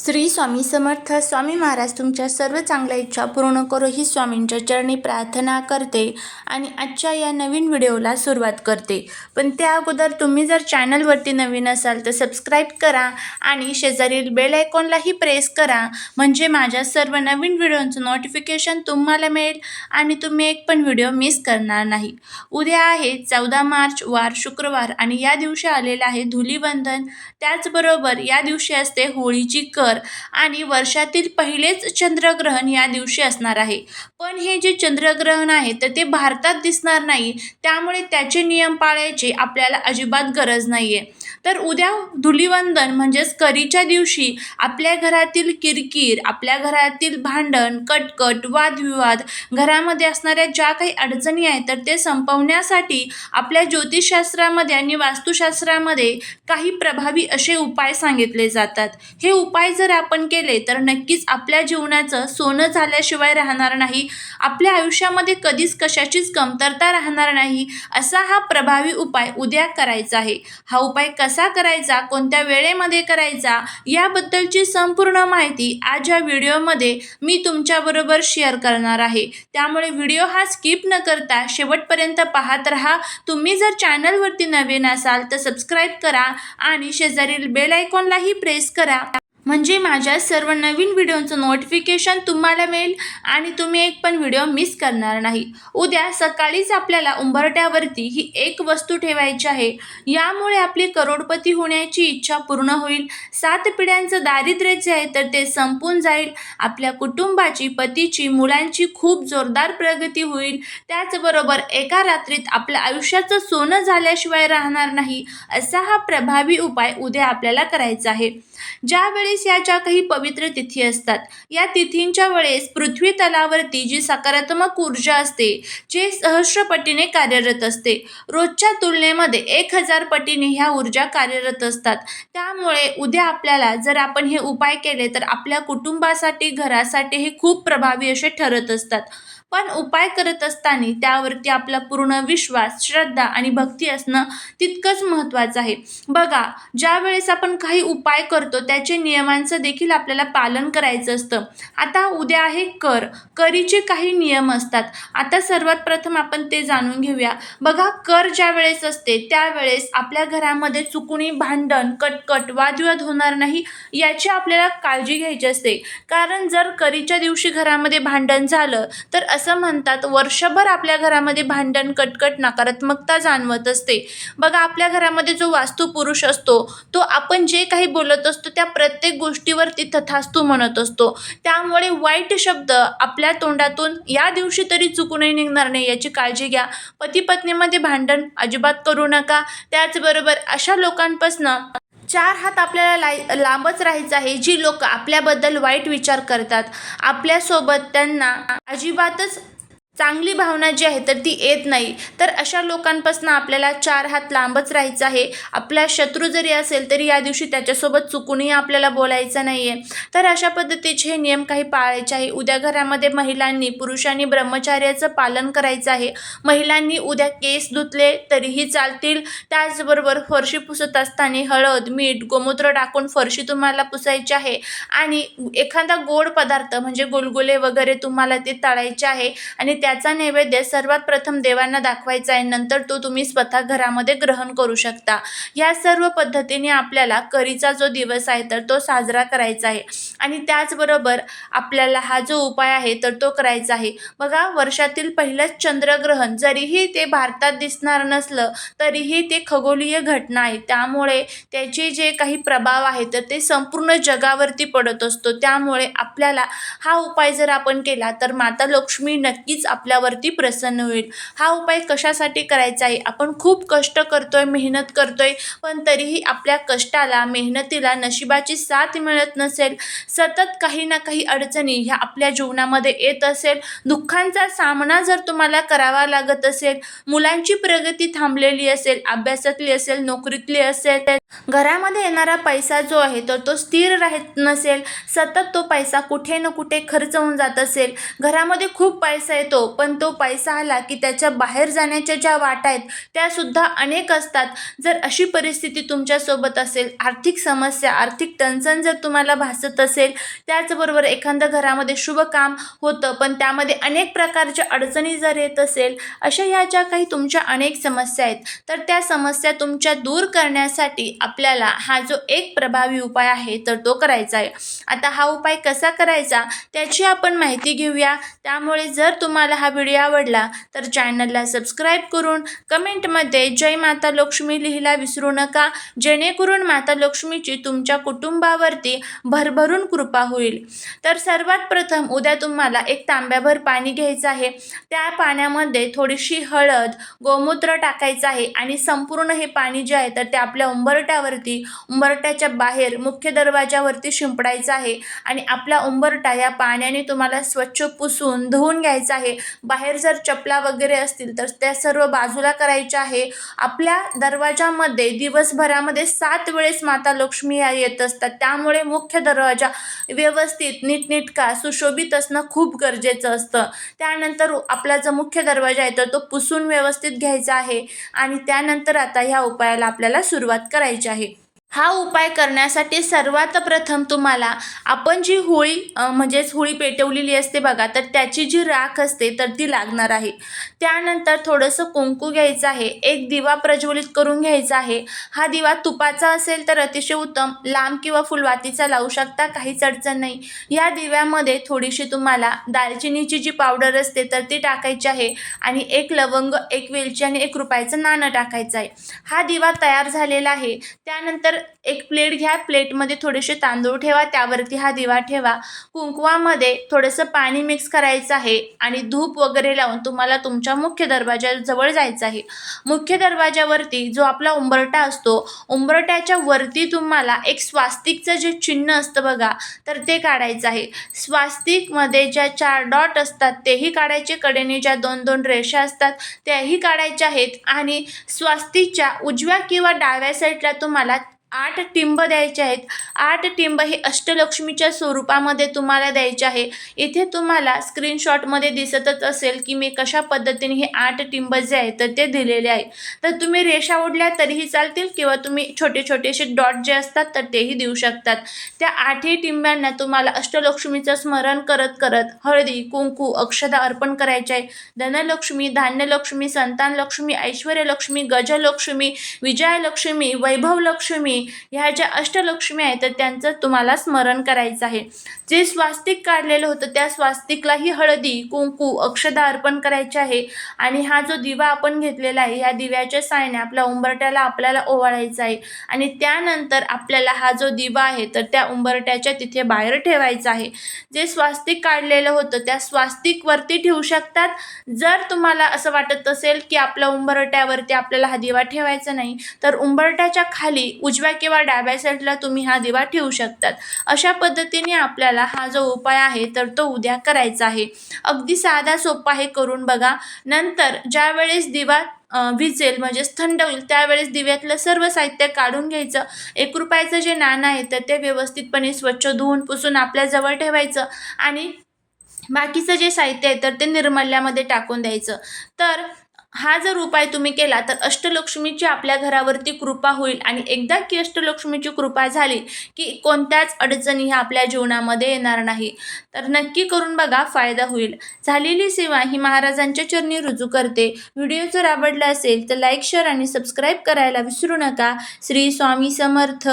श्री स्वामी समर्थ. स्वामी महाराज तुमच्या सर्व चांगल्या इच्छा पूर्ण करो ही स्वामींच्या चरणी प्रार्थना करते आणि आजच्या या नवीन व्हिडिओला सुरुवात करते. पण त्या अगोदर तुम्ही जर चॅनलवरती नवीन असाल तर सबस्क्राईब करा आणि शेजारील बेल आयकॉनलाही प्रेस करा. म्हणजे माझ्या सर्व नवीन व्हिडिओचं नोटिफिकेशन तुम्हाला मिळेल आणि तुम्ही एक पण व्हिडिओ मिस करणार नाही. उद्या आहे चौदा मार्च वार शुक्रवार आणि या दिवशी आलेलं आहे धुलीवंदन. त्याचबरोबर या दिवशी असते होळीची कर. आणि वर्षातील पहिलेच चंद्रग्रहण या दिवशी असणार आहे. पण हे जे चंद्रग्रहण आहे तर ते भारतात दिसणार नाही. त्यामुळे त्याचे नियम पाळायचे आपल्याला अजिबात गरज नाही आहे तर उद्या धुलीवंदन म्हणजेच करीच्या दिवशी आपल्या घरातील किरकिर आपल्या घरातील भांडण कटकट वादविवाद घरामध्ये असणाऱ्या ज्या काही अडचणी आहेत तर ते संपवण्यासाठी आपल्या ज्योतिषशास्त्रामध्ये आणि वास्तुशास्त्रामध्ये काही प्रभावी असे उपाय सांगितले जातात. हे उपाय जर आपण केले तर नक्कीच आपल्या जीवनाचं सोनं झाल्याशिवाय राहणार नाही. आपल्या आयुष्यामध्ये कधीच कशाचीच कमतरता राहणार नाही असा हा प्रभावी उपाय उद्या करायचा आहे. हा उपाय कसा करायचा कोणत्या वेळेमध्ये करायचा याबद्दलची संपूर्ण माहिती आज या व्हिडिओमध्ये मी तुमच्याबरोबर शेअर करणार आहे. त्यामुळे व्हिडिओ हा स्किप न करता शेवटपर्यंत पाहत राहा. तुम्ही जर चॅनलवरती नवीन असाल तर सबस्क्राईब करा आणि शेजारील बेल आयकॉनलाही प्रेस करा. म्हणजे माझ्या सर्व नवीन व्हिडिओचं नोटिफिकेशन तुम्हाला मिळेल आणि तुम्ही एक पण व्हिडिओ मिस करणार नाही. उद्या सकाळीच आपल्याला उंबरट्यावरती ही एक वस्तू ठेवायची आहे. यामुळे आपली करोडपती होण्याची इच्छा पूर्ण होईल. सात पिढ्यांचं दारिद्र्य जे आहे तर ते संपून जाईल. आपल्या कुटुंबाची पतीची मुलांची खूप जोरदार प्रगती होईल. त्याचबरोबर एका रात्रीत आपल्या आयुष्याचं सोनं झाल्याशिवाय राहणार नाही असा हा प्रभावी उपाय उद्या आपल्याला करायचा आहे. ज्यावेळी एकोणीस या ज्या काही पवित्र तिथी असतात. या तिथींच्या वेळेस पृथ्वी तलावरती जी सकारात्मक ऊर्जा असते जे सहस्रपटीने कार्यरत असते. रोजच्या तुलनेमध्ये एक हजार पटीने ह्या ऊर्जा कार्यरत असतात. त्यामुळे उद्या आपल्याला जर आपण हे उपाय केले तर आपल्या कुटुंबासाठी घरासाठी हे खूप प्रभावी असे ठरत असतात. पण उपाय करत असताना त्यावरती आपला पूर्ण विश्वास श्रद्धा आणि भक्ती असणं तितकंच महत्त्वाचं आहे. बघा ज्या वेळेस आपण काही उपाय करतो त्याचे नियमांचं देखील आपल्याला पालन करायचं असतं. आता उद्या आहे कर. करीचे काही नियम असतात. आता सर्वात प्रथम आपण ते जाणून घेऊया. बघा कर ज्या वेळेस असते त्यावेळेस आपल्या घरामध्ये चुकणी भांडण कटकट वादविवाद होणार नाही याची आपल्याला काळजी घ्यायची असते. कारण जर करीच्या दिवशी घरामध्ये भांडण झालं तर असं म्हणतात वर्षभर आपल्या घरामध्ये भांडण कटकट नकारात्मकता जाणवत असते. बघा आपल्या घरामध्ये जो वास्तू पुरुष असतो तो आपण जे काही बोलत असतो त्या प्रत्येक गोष्टीवरती तथास्तू म्हणत असतो. त्यामुळे वाईट शब्द आपल्या तोंडातून या दिवशी तरी चुकूनही निघणार नाही याची काळजी घ्या. पती पत्नीमध्ये भांडण अजिबात करू नका. त्याचबरोबर अशा लोकांपासनं चार हात आपल्याला लाय लांबच राहायचं आहे. जी लोक आपल्याबद्दल वाईट विचार करतात आपल्यासोबत त्यांना अजिबातच चांगली भावना जी आहे तर ती येत नाही. तर अशा लोकांपासून आपल्याला चार हात लांबच राहायचं आहे. आपला शत्रू जरी असेल तरी या दिवशी त्याच्यासोबत चुकूनही आपल्याला बोलायचं नाही आहे तर अशा पद्धतीचे हे नियम काही पाळायचे आहे. उद्या घरामध्ये महिलांनी पुरुषांनी ब्रह्मचार्याचं पालन करायचं आहे. महिलांनी उद्या केस धुतले तरीही चालतील. त्याचबरोबर फरशी पुसत असताना हळद मीठ गोमूत्र टाकून फरशी तुम्हाला पुसायची आहे. आणि एखादा गोड पदार्थ म्हणजे गुलगुले वगैरे तुम्हाला ते तळायचे आहे. आणि त्या त्याचा नैवेद्य सर्वात प्रथम देवांना दाखवायचा आहे. नंतर तो तुम्ही स्वतः घरामध्ये ग्रहण करू शकता. या सर्व पद्धतीने आपल्याला करीचा जो दिवस आहे तर तो साजरा करायचा आहे. आणि त्याचबरोबर आपल्याला हा जो उपाय आहे तर तो करायचा आहे. बघा वर्षातील पहिलंच चंद्रग्रहण जरीही ते भारतात दिसणार नसलं तरीही ते खगोलीय घटना आहे. त्यामुळे त्याचे जे काही प्रभाव आहे तर ते संपूर्ण जगावरती पडत असतो. त्यामुळे आपल्याला हा उपाय जर आपण केला तर माता लक्ष्मी नक्कीच आपल्यावरती प्रसन्न होईल. हा उपाय कशासाठी करायचा आहे? आपण खूप कष्ट करतोय मेहनत करतोय पण तरीही आपल्या कष्टाला मेहनतीला नशिबाची साथ मिळत नसेल सतत काही ना काही अडचणी ह्या आपल्या जीवनामध्ये येत असेल. दुःखांचा सामना जर तुम्हाला करावा लागत असेल मुलांची प्रगती थांबलेली असेल अभ्यासातली असेल नोकरीतली असेल घरामध्ये येणारा पैसा जो आहे तर तो स्थिर राहत नसेल. सतत तो पैसा कुठे ना कुठे खर्च होऊन जात असेल. घरामध्ये खूप पैसा येतो येतो पण तो पैसा आला की त्याच्या बाहेर जाण्याच्या ज्या वाटा आहेत त्यासुद्धा अनेक असतात. जर अशी परिस्थिती तुमच्यासोबत असेल आर्थिक समस्या आर्थिक टंचन जर तुम्हाला भासत असेल त्याचबरोबर एखाद्या घरामध्ये शुभ काम होतं पण त्यामध्ये अनेक प्रकारच्या अडचणी जर येत असेल अशा ह्या ज्या काही तुमच्या अनेक समस्या आहेत तर त्या समस्या तुमच्या दूर करण्यासाठी आपल्याला हा जो एक प्रभावी उपाय आहे तर तो करायचा आहे. आता हा उपाय कसा करायचा त्याची आपण माहिती घेऊया. त्यामुळे जर तुम्हाला हा व्हिडिओ आवडला तर चॅनलला सबस्क्राईब करून कमेंटमध्ये जय माता लक्ष्मी लिहिला विसरू नका जेणेकरून माता लक्ष्मीची तुमच्या कुटुंबावरती भरभरून कृपा होईल. तर सर्वात प्रथम उद्या तुम्हाला एक तांब्याभर पाणी घ्यायचं आहे. त्या पाण्यामध्ये थोडीशी हळद गोमूत्र टाकायचं आहे आणि संपूर्ण हे पाणी जे आहे तर ते आपल्या उंबरट्यावरती उंबरट्याच्या बाहेर मुख्य दरवाजावरती शिंपडायचं आहे आणि आपला उंबरटा या पाण्याने तुम्हाला स्वच्छ पुसून धुवून घ्यायचा आहे. बाहेर जर चपला वगैरे असतील तर त्या सर्व बाजूला करायच्या आहे. आपल्या दरवाजामध्ये दिवसभरामध्ये सात वेळेस माता लक्ष्मी या येत असतात. त्यामुळे मुख्य दरवाजा व्यवस्थित नीटनीटका सुशोभित असणं खूप गरजेचं असतं. त्यानंतर आपला जो मुख्य दरवाजा आहे तर तो पुसून व्यवस्थित घ्यायचा आहे. आणि त्यानंतर आता ह्या उपायाला आपल्याला सुरुवात करायची आहे. हा उपाय करण्यासाठी सर्वात प्रथम तुम्हाला आपण जी होळी म्हणजेच होळी पेटवलेली असते बघा तर त्याची जी राख असते तर ती लागणार आहे. त्यानंतर थोडंसं कुंकू घ्यायचं आहे एक दिवा प्रज्वलित करून घ्यायचा आहे. हा दिवा तुपाचा असेल तर अतिशय उत्तम लांब किंवा फुलवातीचा लावू शकता काहीच अडचण नाही. या दिव्यामध्ये थोडीशी तुम्हाला दालचिनीची जी पावडर असते तर ती टाकायची आहे आणि एक लवंग एक वेलची आणि एक रुपयाचं नाणं टाकायचं आहे. हा दिवा तयार झालेला आहे. त्यानंतर एक प्लेट घ्या प्लेटमध्ये थोडेसे तांदूळ ठेवा त्यावरती हा दिवा ठेवा. कुंकवामध्ये थोडंसं पाणी मिक्स करायचं आहे आणि धूप वगैरे लावून तुम्हाला तुमच्या मुख्य दरवाजाजवळ जायचं आहे. मुख्य दरवाजावरती जो आपला उंबरटा असतो उंबरट्याच्या वरती तुम्हाला एक स्वास्तिकचं जे चिन्ह असतं बघा तर ते काढायचं आहे. स्वास्तिकमध्ये ज्या चार डॉट असतात तेही काढायचे. कडेने ज्या दोन दोन रेषा असतात त्याही काढायच्या आहेत. आणि स्वास्तिकच्या उजव्या किंवा डाव्या साईडला तुम्हाला आठ टिंब द्यायचे आहेत. आठ टिंब हे अष्टलक्ष्मीच्या स्वरूपामध्ये तुम्हाला द्यायचे आहे. इथे तुम्हाला स्क्रीनशॉटमध्ये दिसतच असेल की मी कशा पद्धतीने हे आठ टिंब जे आहेत तर ते दिलेले आहे. तर तुम्ही रेषा ओढल्या तरीही चालतील किंवा तुम्ही छोटे छोटेसे डॉट जे असतात तर तेही देऊ शकतात. त्या आठही टिंब्यांना तुम्हाला अष्टलक्ष्मीचं स्मरण करत करत हळदी कुंकू अक्षदा अर्पण करायचे आहे. धनलक्ष्मी धान्यलक्ष्मी संतानलक्ष्मी ऐश्वर्यलक्ष्मी गजलक्ष्मी विजयलक्ष्मी वैभवलक्ष्मी ह्या ज्या अष्टलक्ष्मी आहेत तर त्यांचं तुम्हाला स्मरण करायचं आहे. जे स्वास्तिक काढलेलं होतं त्या स्वास्तिकलाही हळदी कुंकू अक्षदा अर्पण करायचे आहे. आणि हा जो दिवा आपण घेतलेला आहे ह्या दिव्याच्या सायने आपल्या उंबरट्याला आपल्याला ओवाळायचा आहे. आणि त्यानंतर आपल्याला हा जो दिवा आहे तर त्या उंबरट्याच्या तिथे बाहेर ठेवायचा आहे. जे स्वास्तिक काढलेलं होतं त्या स्वास्तिकवरती ठेवू शकतात. जर तुम्हाला असं वाटत असेल की आपल्या उंबरट्यावरती आपल्याला हा दिवा ठेवायचा नाही तर उंबरट्याच्या खाली उजव्या किंवा डाव्या साईडला तुम्ही हा दिवा ठेवू शकतात. अशा पद्धतीने आपल्याला हा जो उपाय आहे तर तो उद्या करायचा आहे. अगदी साधा सोपा आहे करून बघा. नंतर ज्यावेळेस दिवा विजेल म्हणजेच थंड होईल त्यावेळेस दिव्यातलं सर्व साहित्य काढून घ्यायचं. एक रुपयाचं जे नाणं आहे तर ते व्यवस्थितपणे स्वच्छ धुवून पुसून आपल्याजवळ ठेवायचं आणि बाकीचं जे साहित्य आहे तर ते निर्मल्यामध्ये टाकून द्यायचं. तर हा जर उपाय तुम्ही केला तर अष्टलक्ष्मीची आपल्या घरावरती कृपा होईल. आणि एकदा की अष्टलक्ष्मीची कृपा झाली की कोणत्याच अडचणी ह्या आपल्या जीवनामध्ये येणार नाही. तर नक्की करून बघा फायदा होईल. झालेली सेवा ही महाराजांच्या चरणी रुजू करते. व्हिडिओ जर आवडला असेल तर लाईक शेअर आणि सबस्क्राईब करायला विसरू नका. श्री स्वामी समर्थ.